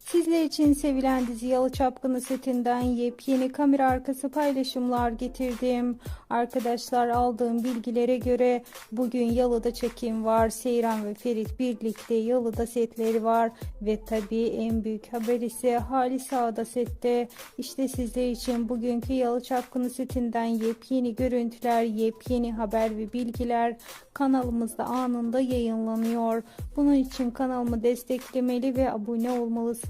Sizler için sevilen dizi Yalı Çapkını setinden yepyeni kamera arkası paylaşımlar getirdim. Arkadaşlar aldığım bilgilere göre bugün Yalı'da çekim var. Seyran ve Ferit birlikte Yalı'da setleri var. Ve tabii en büyük haber ise Halis Ağa'da sette. İşte sizler için bugünkü Yalı Çapkını setinden yepyeni görüntüler, yepyeni haber ve bilgiler kanalımızda anında yayınlanıyor. Bunun için kanalımı desteklemeli ve abone olmalısınız.